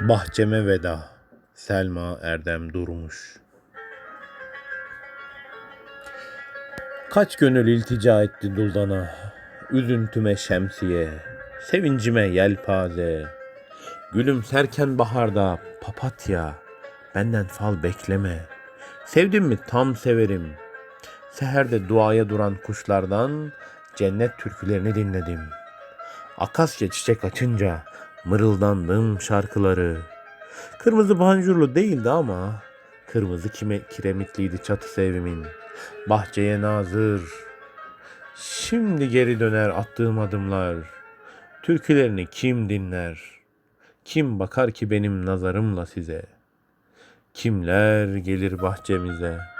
Bahçeme veda. Selma Erdem Durmuş. Kaç gönül iltica etti duldana. Üzüntüme şemsiye. Sevincime yelpaze. Gülümserken baharda papatya. Benden fal bekleme. Sevdim mi tam severim. Seherde duaya duran kuşlardan cennet türkülerini dinledim. Akasya çiçek açınca mırıldandım şarkıları. Kırmızı pancurlu değildi ama kırmızı kime kiremitliydi çatısı evimin. Bahçeye nazır. Şimdi geri döner attığım adımlar. Türkülerini kim dinler? Kim bakar ki benim nazarımla size? Kimler gelir bahçemize?''